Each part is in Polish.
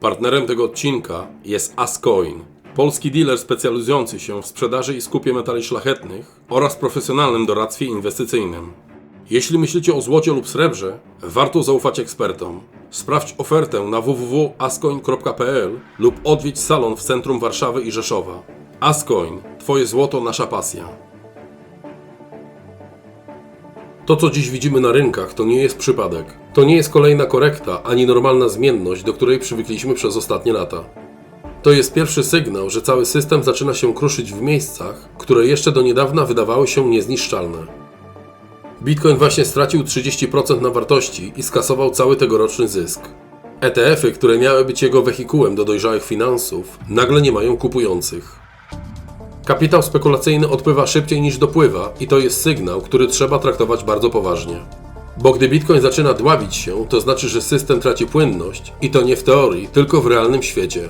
Partnerem tego odcinka jest Ascoin, polski dealer specjalizujący się w sprzedaży i skupie metali szlachetnych oraz profesjonalnym doradztwie inwestycyjnym. Jeśli myślicie o złocie lub srebrze, warto zaufać ekspertom. Sprawdź ofertę na www.ascoin.pl lub odwiedź salon w centrum Warszawy i Rzeszowa. Ascoin, Twoje złoto, nasza pasja. To, co dziś widzimy na rynkach, to nie jest przypadek. To nie jest kolejna korekta ani normalna zmienność, do której przywykliśmy przez ostatnie lata. To jest pierwszy sygnał, że cały system zaczyna się kruszyć w miejscach, które jeszcze do niedawna wydawały się niezniszczalne. Bitcoin właśnie stracił 30% na wartości i skasował cały tegoroczny zysk. ETF-y, które miały być jego wehikułem do dojrzałych finansów, nagle nie mają kupujących. Kapitał spekulacyjny odpływa szybciej niż dopływa i to jest sygnał, który trzeba traktować bardzo poważnie. Bo gdy Bitcoin zaczyna dławić się, to znaczy, że system traci płynność i to nie w teorii, tylko w realnym świecie.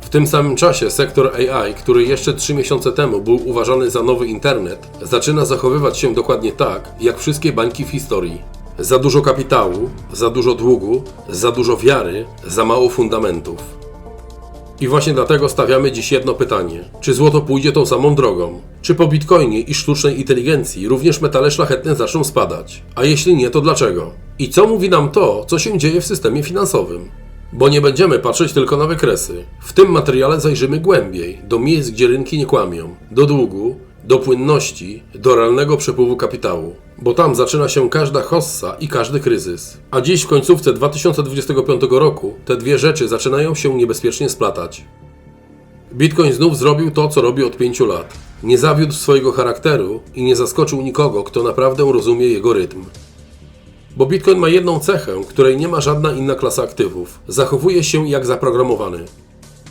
W tym samym czasie sektor AI, który jeszcze 3 miesiące temu był uważany za nowy internet, zaczyna zachowywać się dokładnie tak, jak wszystkie bańki w historii. Za dużo kapitału, za dużo długu, za dużo wiary, za mało fundamentów. I właśnie dlatego stawiamy dziś jedno pytanie. Czy złoto pójdzie tą samą drogą? Czy po bitcoinie i sztucznej inteligencji również metale szlachetne zaczną spadać? A jeśli nie, to dlaczego? I co mówi nam to, co się dzieje w systemie finansowym? Bo nie będziemy patrzeć tylko na wykresy. W tym materiale zajrzymy głębiej, do miejsc, gdzie rynki nie kłamią, do długu, do płynności, do realnego przepływu kapitału. Bo tam zaczyna się każda hossa i każdy kryzys. A dziś w końcówce 2025 roku te dwie rzeczy zaczynają się niebezpiecznie splatać. Bitcoin znów zrobił to, co robi od pięciu lat. Nie zawiódł swojego charakteru i nie zaskoczył nikogo, kto naprawdę rozumie jego rytm. Bo Bitcoin ma jedną cechę, której nie ma żadna inna klasa aktywów. Zachowuje się jak zaprogramowany.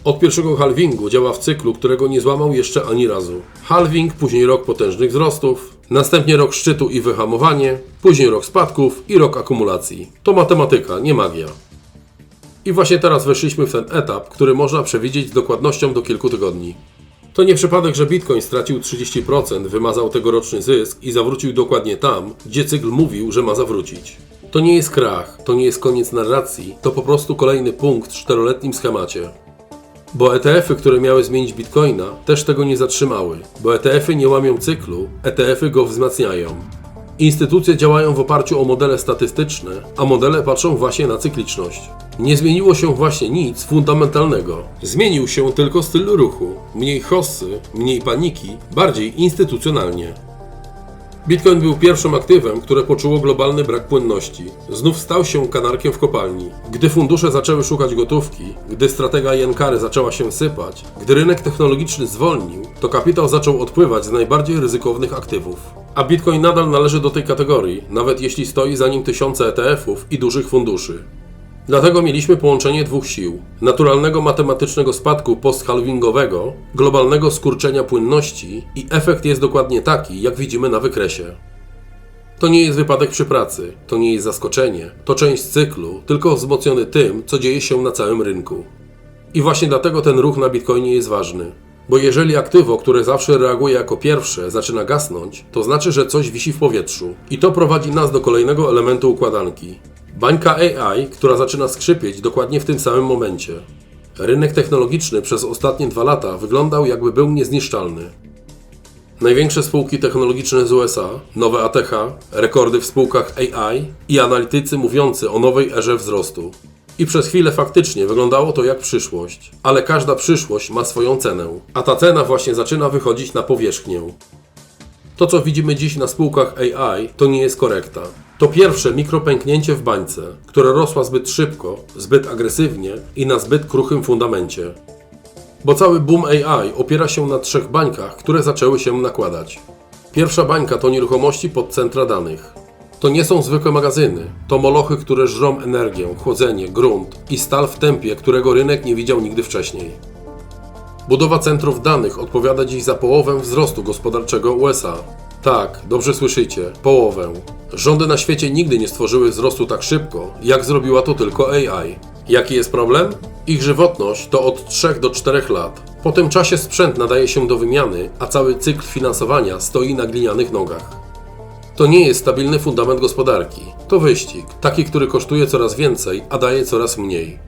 Od pierwszego halvingu działa w cyklu, którego nie złamał jeszcze ani razu. Halving, później rok potężnych wzrostów, następnie rok szczytu i wyhamowanie, później rok spadków i rok akumulacji. To matematyka, nie magia. I właśnie teraz weszliśmy w ten etap, który można przewidzieć z dokładnością do kilku tygodni. To nie przypadek, że Bitcoin stracił 30%, wymazał tegoroczny zysk i zawrócił dokładnie tam, gdzie cykl mówił, że ma zawrócić. To nie jest krach, to nie jest koniec narracji, to po prostu kolejny punkt w czteroletnim schemacie. Bo ETF-y, które miały zmienić Bitcoina, też tego nie zatrzymały, bo ETF-y nie łamią cyklu, ETF-y go wzmacniają. Instytucje działają w oparciu o modele statystyczne, a modele patrzą właśnie na cykliczność. Nie zmieniło się właśnie nic fundamentalnego. Zmienił się tylko styl ruchu. Mniej hossy, mniej paniki, bardziej instytucjonalnie. Bitcoin był pierwszym aktywem, które poczuło globalny brak płynności. Znów stał się kanarkiem w kopalni. Gdy fundusze zaczęły szukać gotówki, gdy stratega Jankary zaczęła się sypać, gdy rynek technologiczny zwolnił, to kapitał zaczął odpływać z najbardziej ryzykownych aktywów. A Bitcoin nadal należy do tej kategorii, nawet jeśli stoi za nim tysiące ETF-ów i dużych funduszy. Dlatego mieliśmy połączenie dwóch sił: naturalnego matematycznego spadku posthalvingowego, globalnego skurczenia płynności i efekt jest dokładnie taki, jak widzimy na wykresie. To nie jest wypadek przy pracy, to nie jest zaskoczenie, to część cyklu, tylko wzmocniony tym, co dzieje się na całym rynku. I właśnie dlatego ten ruch na Bitcoinie jest ważny. Bo jeżeli aktywo, które zawsze reaguje jako pierwsze, zaczyna gasnąć, to znaczy, że coś wisi w powietrzu. I to prowadzi nas do kolejnego elementu układanki. Bańka AI, która zaczyna skrzypieć dokładnie w tym samym momencie. Rynek technologiczny przez ostatnie dwa lata wyglądał jakby był niezniszczalny. Największe spółki technologiczne z USA, nowe ATH, rekordy w spółkach AI i analitycy mówiący o nowej erze wzrostu. I przez chwilę faktycznie wyglądało to jak przyszłość, ale każda przyszłość ma swoją cenę, a ta cena właśnie zaczyna wychodzić na powierzchnię. To, co widzimy dziś na spółkach AI, to nie jest korekta. To pierwsze mikropęknięcie w bańce, które rosła zbyt szybko, zbyt agresywnie i na zbyt kruchym fundamencie. Bo cały boom AI opiera się na trzech bańkach, które zaczęły się nakładać. Pierwsza bańka to nieruchomości pod centra danych. To nie są zwykłe magazyny, to molochy, które żrą energię, chłodzenie, grunt i stal w tempie, którego rynek nie widział nigdy wcześniej. Budowa centrów danych odpowiada dziś za połowę wzrostu gospodarczego USA. Tak, dobrze słyszycie, połowę. Rządy na świecie nigdy nie stworzyły wzrostu tak szybko, jak zrobiła to tylko AI. Jaki jest problem? Ich żywotność to od 3 do 4 lat. Po tym czasie sprzęt nadaje się do wymiany, a cały cykl finansowania stoi na glinianych nogach. To nie jest stabilny fundament gospodarki. To wyścig, taki, który kosztuje coraz więcej, a daje coraz mniej.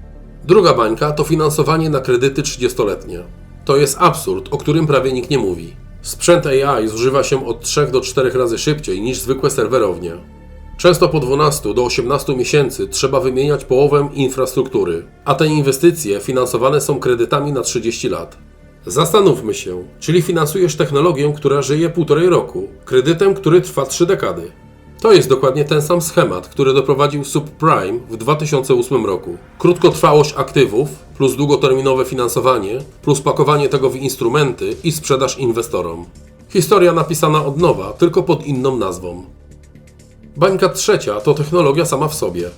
Druga bańka to finansowanie na kredyty 30-letnie. To jest absurd, o którym prawie nikt nie mówi. Sprzęt AI zużywa się od 3 do 4 razy szybciej niż zwykłe serwerownie. Często po 12 do 18 miesięcy trzeba wymieniać połowę infrastruktury, a te inwestycje finansowane są kredytami na 30 lat. Zastanówmy się, czyli finansujesz technologię, która żyje półtorej roku, kredytem, który trwa 3 dekady. To jest dokładnie ten sam schemat, który doprowadził subprime w 2008 roku. Krótkotrwałość aktywów, plus długoterminowe finansowanie, plus pakowanie tego w instrumenty i sprzedaż inwestorom. Historia napisana od nowa, tylko pod inną nazwą. Bańka trzecia to technologia sama w sobie.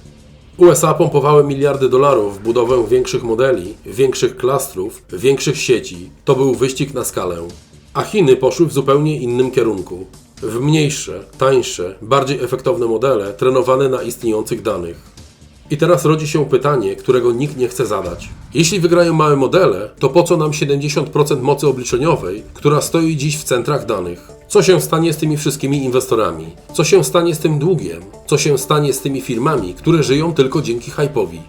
USA pompowały miliardy dolarów w budowę większych modeli, większych klastrów, większych sieci. To był wyścig na skalę. A Chiny poszły w zupełnie innym kierunku. W mniejsze, tańsze, bardziej efektowne modele trenowane na istniejących danych. I teraz rodzi się pytanie, którego nikt nie chce zadać. Jeśli wygrają małe modele, to po co nam 70% mocy obliczeniowej, która stoi dziś w centrach danych? Co się stanie z tymi wszystkimi inwestorami? Co się stanie z tym długiem? Co się stanie z tymi firmami, które żyją tylko dzięki hype'owi?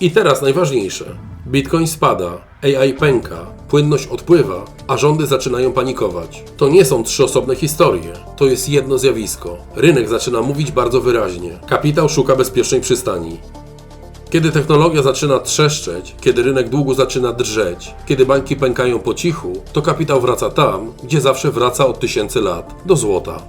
I teraz najważniejsze. Bitcoin spada, AI pęka, płynność odpływa, a rządy zaczynają panikować. To nie są trzy osobne historie, to jest jedno zjawisko. Rynek zaczyna mówić bardzo wyraźnie. Kapitał szuka bezpiecznej przystani. Kiedy technologia zaczyna trzeszczeć, kiedy rynek długu zaczyna drżeć, kiedy bańki pękają po cichu, to kapitał wraca tam, gdzie zawsze wraca od tysięcy lat do złota.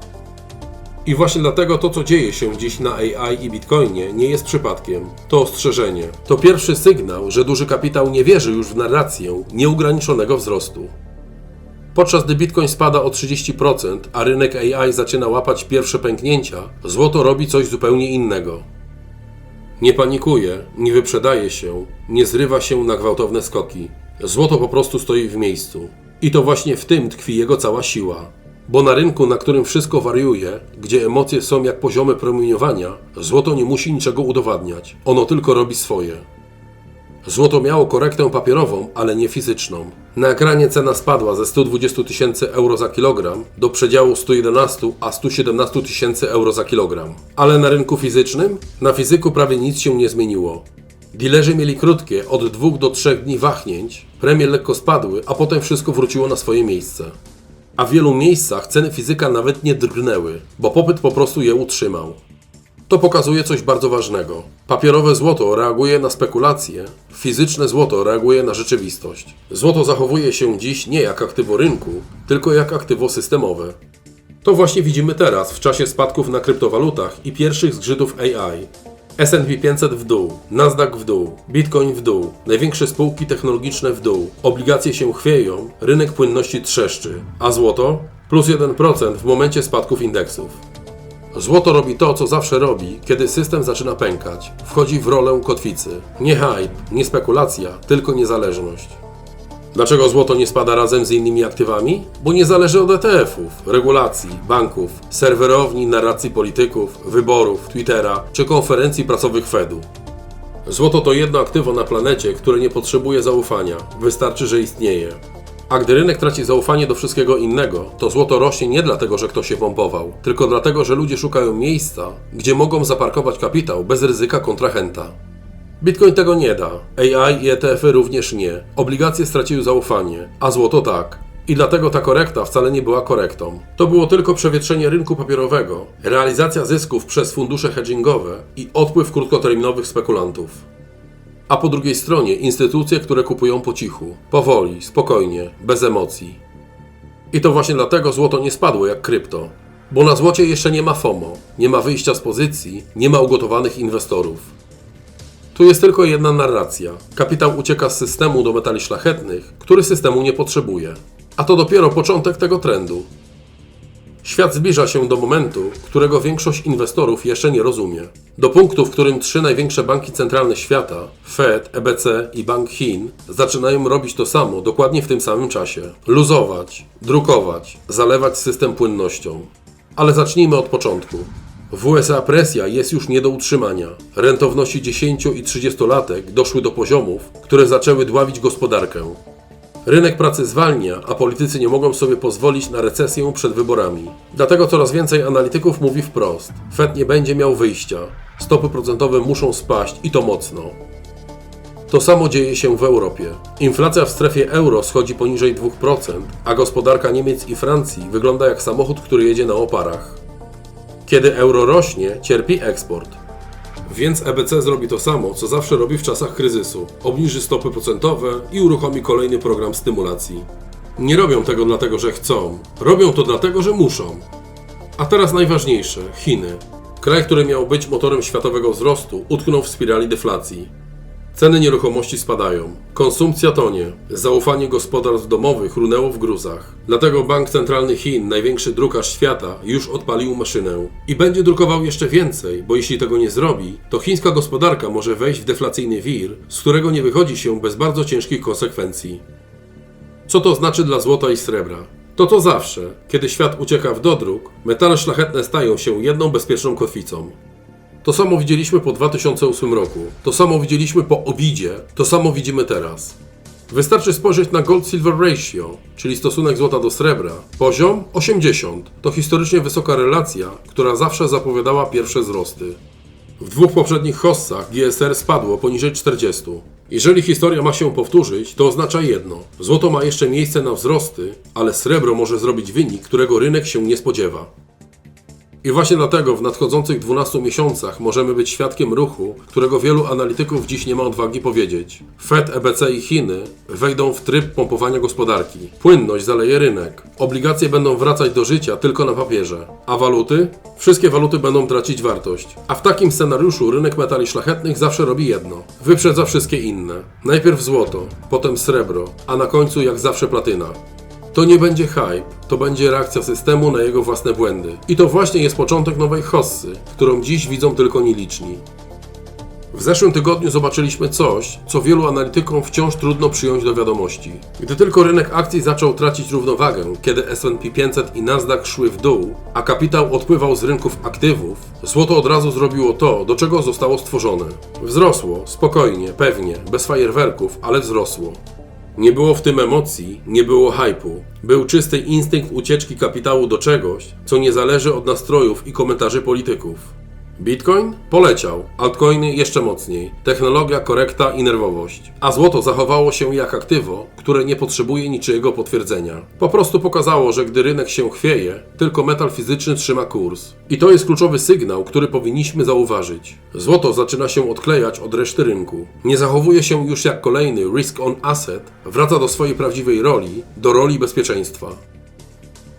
I właśnie dlatego to, co dzieje się dziś na AI i Bitcoinie, nie jest przypadkiem. To ostrzeżenie. To pierwszy sygnał, że duży kapitał nie wierzy już w narrację nieugraniczonego wzrostu. Podczas gdy Bitcoin spada o 30%, a rynek AI zaczyna łapać pierwsze pęknięcia, złoto robi coś zupełnie innego. Nie panikuje, nie wyprzedaje się, nie zrywa się na gwałtowne skoki. Złoto po prostu stoi w miejscu. I to właśnie w tym tkwi jego cała siła. Bo na rynku, na którym wszystko wariuje, gdzie emocje są jak poziomy promieniowania, złoto nie musi niczego udowadniać. Ono tylko robi swoje. Złoto miało korektę papierową, ale nie fizyczną. Na ekranie cena spadła ze 120 tysięcy euro za kilogram do przedziału 111 a 117 tysięcy euro za kilogram. Ale na rynku fizycznym? Na fizyku prawie nic się nie zmieniło. Dilerzy mieli krótkie, od 2 do 3 dni wahnięć, premie lekko spadły, a potem wszystko wróciło na swoje miejsce. A w wielu miejscach ceny fizyka nawet nie drgnęły, bo popyt po prostu je utrzymał. To pokazuje coś bardzo ważnego. Papierowe złoto reaguje na spekulacje, fizyczne złoto reaguje na rzeczywistość. Złoto zachowuje się dziś nie jak aktywo rynku, tylko jak aktywo systemowe. To właśnie widzimy teraz w czasie spadków na kryptowalutach i pierwszych zgrzytów AI. S&P 500 w dół, Nasdaq w dół, Bitcoin w dół, największe spółki technologiczne w dół, obligacje się chwieją, rynek płynności trzeszczy, a złoto? Plus 1% w momencie spadków indeksów. Złoto robi to, co zawsze robi, kiedy system zaczyna pękać. Wchodzi w rolę kotwicy. Nie hype, nie spekulacja, tylko niezależność. Dlaczego złoto nie spada razem z innymi aktywami? Bo nie zależy od ETF-ów, regulacji, banków, serwerowni, narracji polityków, wyborów, Twittera czy konferencji pracowych Fedu. Złoto to jedno aktywo na planecie, które nie potrzebuje zaufania, wystarczy, że istnieje. A gdy rynek traci zaufanie do wszystkiego innego, to złoto rośnie nie dlatego, że ktoś się pompował, tylko dlatego, że ludzie szukają miejsca, gdzie mogą zaparkować kapitał bez ryzyka kontrahenta. Bitcoin tego nie da, AI i ETF-y również nie. Obligacje straciły zaufanie, a złoto tak. I dlatego ta korekta wcale nie była korektą. To było tylko przewietrzenie rynku papierowego, realizacja zysków przez fundusze hedgingowe i odpływ krótkoterminowych spekulantów. A po drugiej stronie instytucje, które kupują po cichu, powoli, spokojnie, bez emocji. I to właśnie dlatego złoto nie spadło jak krypto. Bo na złocie jeszcze nie ma FOMO, nie ma wyjścia z pozycji, nie ma ugotowanych inwestorów. Tu jest tylko jedna narracja. Kapitał ucieka z systemu do metali szlachetnych, który systemu nie potrzebuje. A to dopiero początek tego trendu. Świat zbliża się do momentu, którego większość inwestorów jeszcze nie rozumie. Do punktu, w którym trzy największe banki centralne świata Fed, EBC i Bank Chin zaczynają robić to samo dokładnie w tym samym czasie. Luzować, drukować, zalewać system płynnością. Ale zacznijmy od początku. W USA presja jest już nie do utrzymania. Rentowności 10 i 30-latek doszły do poziomów, które zaczęły dławić gospodarkę. Rynek pracy zwalnia, a politycy nie mogą sobie pozwolić na recesję przed wyborami. Dlatego coraz więcej analityków mówi wprost: Fed nie będzie miał wyjścia. Stopy procentowe muszą spaść i to mocno. To samo dzieje się w Europie. Inflacja w strefie euro schodzi poniżej 2%, a gospodarka Niemiec i Francji wygląda jak samochód, który jedzie na oparach. Kiedy euro rośnie, cierpi eksport. Więc EBC zrobi to samo, co zawsze robi w czasach kryzysu. Obniży stopy procentowe i uruchomi kolejny program stymulacji. Nie robią tego dlatego, że chcą. Robią to dlatego, że muszą. A teraz najważniejsze Chiny. Kraj, który miał być motorem światowego wzrostu, utknął w spirali deflacji. Ceny nieruchomości spadają, konsumpcja tonie, zaufanie gospodarstw domowych runęło w gruzach. Dlatego Bank Centralny Chin, największy drukarz świata, już odpalił maszynę. I będzie drukował jeszcze więcej, bo jeśli tego nie zrobi, to chińska gospodarka może wejść w deflacyjny wir, z którego nie wychodzi się bez bardzo ciężkich konsekwencji. Co to znaczy dla złota i srebra? To to zawsze, kiedy świat ucieka w dodruk, metale szlachetne stają się jedną bezpieczną kotwicą. To samo widzieliśmy po 2008 roku, to samo widzieliśmy po Obidzie, to samo widzimy teraz. Wystarczy spojrzeć na Gold-Silver Ratio, czyli stosunek złota do srebra. Poziom 80 to historycznie wysoka relacja, która zawsze zapowiadała pierwsze wzrosty. W dwóch poprzednich hossach GSR spadło poniżej 40. Jeżeli historia ma się powtórzyć, to oznacza jedno. Złoto ma jeszcze miejsce na wzrosty, ale srebro może zrobić wynik, którego rynek się nie spodziewa. I właśnie dlatego w nadchodzących 12 miesiącach możemy być świadkiem ruchu, którego wielu analityków dziś nie ma odwagi powiedzieć. Fed, EBC i Chiny wejdą w tryb pompowania gospodarki. Płynność zaleje rynek. Obligacje będą wracać do życia tylko na papierze. A waluty? Wszystkie waluty będą tracić wartość. A w takim scenariuszu rynek metali szlachetnych zawsze robi jedno. Wyprzedza wszystkie inne. Najpierw złoto, potem srebro, a na końcu jak zawsze platyna. To nie będzie hype, to będzie reakcja systemu na jego własne błędy. I to właśnie jest początek nowej hossy, którą dziś widzą tylko nieliczni. W zeszłym tygodniu zobaczyliśmy coś, co wielu analitykom wciąż trudno przyjąć do wiadomości. Gdy tylko rynek akcji zaczął tracić równowagę, kiedy S&P 500 i Nasdaq szły w dół, a kapitał odpływał z rynków aktywów, złoto od razu zrobiło to, do czego zostało stworzone. Wzrosło, spokojnie, pewnie, bez fajerwerków, ale wzrosło. Nie było w tym emocji, nie było hypu. Był czysty instynkt ucieczki kapitału do czegoś, co nie zależy od nastrojów i komentarzy polityków. Bitcoin? Poleciał. Altcoiny jeszcze mocniej. Technologia, korekta i nerwowość. A złoto zachowało się jak aktywo, które nie potrzebuje niczyjego potwierdzenia. Po prostu pokazało, że gdy rynek się chwieje, tylko metal fizyczny trzyma kurs. I to jest kluczowy sygnał, który powinniśmy zauważyć. Złoto zaczyna się odklejać od reszty rynku. Nie zachowuje się już jak kolejny risk on asset, wraca do swojej prawdziwej roli, do roli bezpieczeństwa.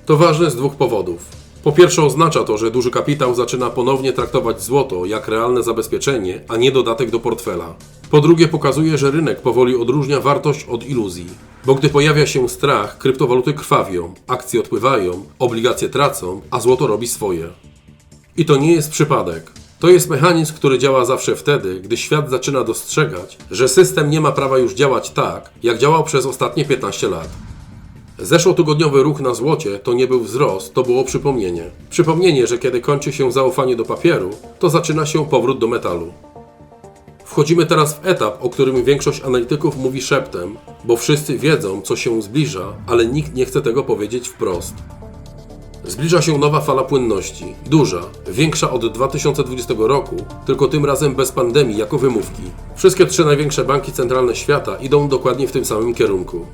To ważne z dwóch powodów. Po pierwsze oznacza to, że duży kapitał zaczyna ponownie traktować złoto jak realne zabezpieczenie, a nie dodatek do portfela. Po drugie pokazuje, że rynek powoli odróżnia wartość od iluzji. Bo gdy pojawia się strach, kryptowaluty krwawią, akcje odpływają, obligacje tracą, a złoto robi swoje. I to nie jest przypadek. To jest mechanizm, który działa zawsze wtedy, gdy świat zaczyna dostrzegać, że system nie ma prawa już działać tak, jak działał przez ostatnie 15 lat. Zeszłotygodniowy ruch na złocie to nie był wzrost, to było przypomnienie. Przypomnienie, że kiedy kończy się zaufanie do papieru, to zaczyna się powrót do metalu. Wchodzimy teraz w etap, o którym większość analityków mówi szeptem, bo wszyscy wiedzą, co się zbliża, ale nikt nie chce tego powiedzieć wprost. Zbliża się nowa fala płynności, duża, większa od 2020 roku, tylko tym razem bez pandemii jako wymówki. Wszystkie trzy największe banki centralne świata idą dokładnie w tym samym kierunku.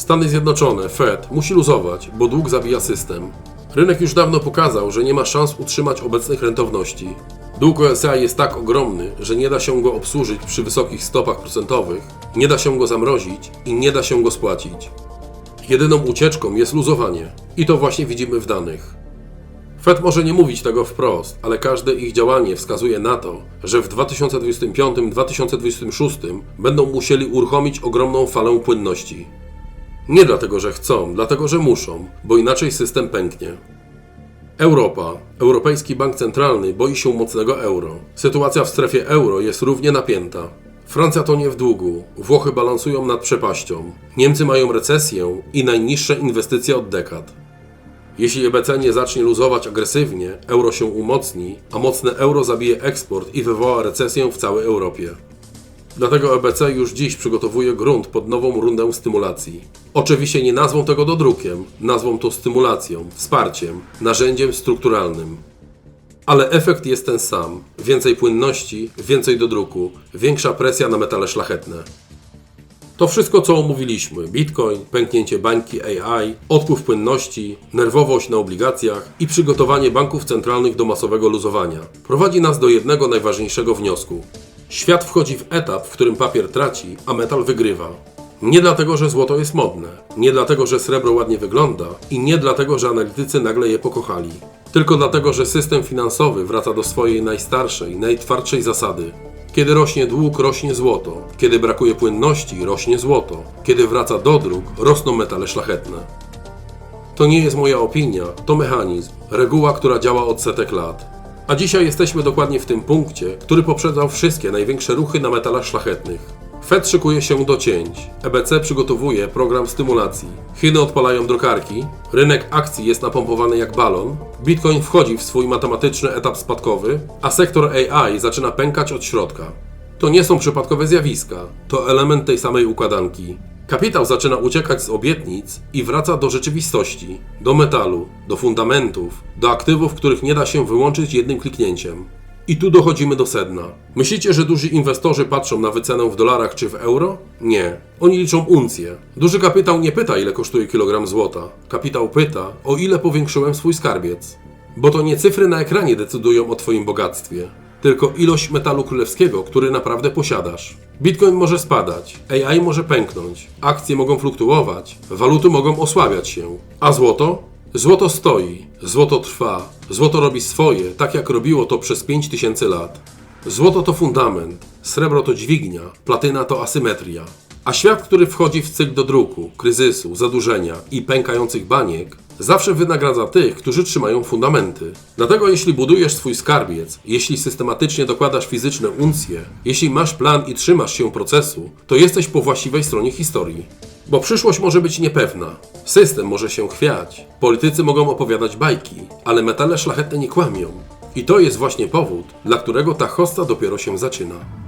Stany Zjednoczone, Fed, musi luzować, bo dług zabija system. Rynek już dawno pokazał, że nie ma szans utrzymać obecnych rentowności. Dług USA jest tak ogromny, że nie da się go obsłużyć przy wysokich stopach procentowych, nie da się go zamrozić i nie da się go spłacić. Jedyną ucieczką jest luzowanie i to właśnie widzimy w danych. Fed może nie mówić tego wprost, ale każde ich działanie wskazuje na to, że w 2025-2026 będą musieli uruchomić ogromną falę płynności. Nie dlatego, że chcą, dlatego, że muszą, bo inaczej system pęknie. Europa, Europejski Bank Centralny boi się mocnego euro. Sytuacja w strefie euro jest równie napięta. Francja tonie w długu, Włochy balansują nad przepaścią, Niemcy mają recesję i najniższe inwestycje od dekad. Jeśli EBC nie zacznie luzować agresywnie, euro się umocni, a mocne euro zabije eksport i wywoła recesję w całej Europie. Dlatego EBC już dziś przygotowuje grunt pod nową rundę stymulacji. Oczywiście nie nazwą tego dodrukiem, nazwą to stymulacją, wsparciem, narzędziem strukturalnym. ale efekt jest ten sam. Więcej płynności, więcej do druku, większa presja na metale szlachetne. To wszystko, co omówiliśmy: Bitcoin, pęknięcie bańki AI, odpływ płynności, nerwowość na obligacjach i przygotowanie banków centralnych do masowego luzowania, prowadzi nas do jednego najważniejszego wniosku. Świat wchodzi w etap, w którym papier traci, a metal wygrywa. Nie dlatego, że złoto jest modne, nie dlatego, że srebro ładnie wygląda i nie dlatego, że analitycy nagle je pokochali. Tylko dlatego, że system finansowy wraca do swojej najstarszej, najtwardszej zasady. Kiedy rośnie dług, rośnie złoto. Kiedy brakuje płynności, rośnie złoto. Kiedy wraca do dróg, rosną metale szlachetne. To nie jest moja opinia, to mechanizm, reguła, która działa od setek lat. A dzisiaj jesteśmy dokładnie w tym punkcie, który poprzedzał wszystkie największe ruchy na metalach szlachetnych. Fed szykuje się do cięć. EBC przygotowuje program stymulacji. Chiny odpalają drukarki. Rynek akcji jest napompowany jak balon. Bitcoin wchodzi w swój matematyczny etap spadkowy, a sektor AI zaczyna pękać od środka. To nie są przypadkowe zjawiska, to element tej samej układanki. Kapitał zaczyna uciekać z obietnic i wraca do rzeczywistości, do metalu, do fundamentów, do aktywów, których nie da się wyłączyć jednym kliknięciem. I tu dochodzimy do sedna. Myślicie, że duży inwestorzy patrzą na wycenę w dolarach czy w euro? Nie. Oni liczą uncje. Duży kapitał nie pyta, ile kosztuje kilogram złota. Kapitał pyta, o ile powiększyłem swój skarbiec. Bo to nie cyfry na ekranie decydują o Twoim bogactwie, tylko ilość metalu królewskiego, który naprawdę posiadasz. Bitcoin może spadać, AI może pęknąć, akcje mogą fluktuować, waluty mogą osłabiać się. A złoto? Złoto stoi, złoto trwa, złoto robi swoje, tak jak robiło to przez 5000 lat. Złoto to fundament, srebro to dźwignia, platyna to asymetria. A świat, który wchodzi w cykl do druku, kryzysu, zadłużenia i pękających baniek, zawsze wynagradza tych, którzy trzymają fundamenty. Dlatego jeśli budujesz swój skarbiec, jeśli systematycznie dokładasz fizyczne uncje, jeśli masz plan i trzymasz się procesu, to jesteś po właściwej stronie historii. Bo przyszłość może być niepewna, system może się chwiać, politycy mogą opowiadać bajki, ale metale szlachetne nie kłamią. I to jest właśnie powód, dla którego ta hosta dopiero się zaczyna.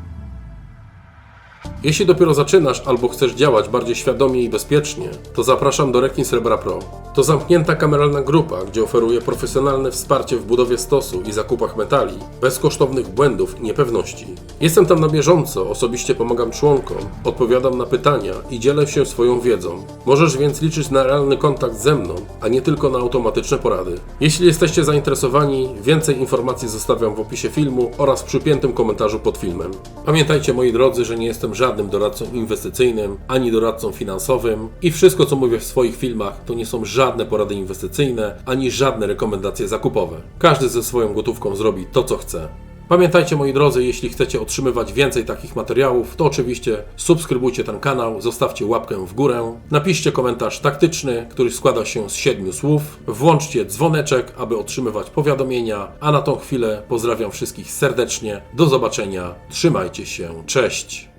Jeśli dopiero zaczynasz albo chcesz działać bardziej świadomie i bezpiecznie, to zapraszam do Rekin Srebra Pro. To zamknięta kameralna grupa, gdzie oferuję profesjonalne wsparcie w budowie stosu i zakupach metali, bez kosztownych błędów i niepewności. Jestem tam na bieżąco, osobiście pomagam członkom, odpowiadam na pytania i dzielę się swoją wiedzą. Możesz więc liczyć na realny kontakt ze mną, a nie tylko na automatyczne porady. Jeśli jesteście zainteresowani, więcej informacji zostawiam w opisie filmu oraz w przypiętym komentarzu pod filmem. Pamiętajcie moi drodzy, że nie jestem żadnym doradcą inwestycyjnym, ani doradcą finansowym i wszystko co mówię w swoich filmach to nie są żadne porady inwestycyjne, ani żadne rekomendacje zakupowe. Każdy ze swoją gotówką zrobi to co chce. Pamiętajcie moi drodzy, jeśli chcecie otrzymywać więcej takich materiałów, to oczywiście subskrybujcie ten kanał, zostawcie łapkę w górę, napiszcie komentarz taktyczny, który składa się z siedmiu słów, włączcie dzwoneczek, aby otrzymywać powiadomienia, a na tą chwilę pozdrawiam wszystkich serdecznie, do zobaczenia, trzymajcie się, cześć!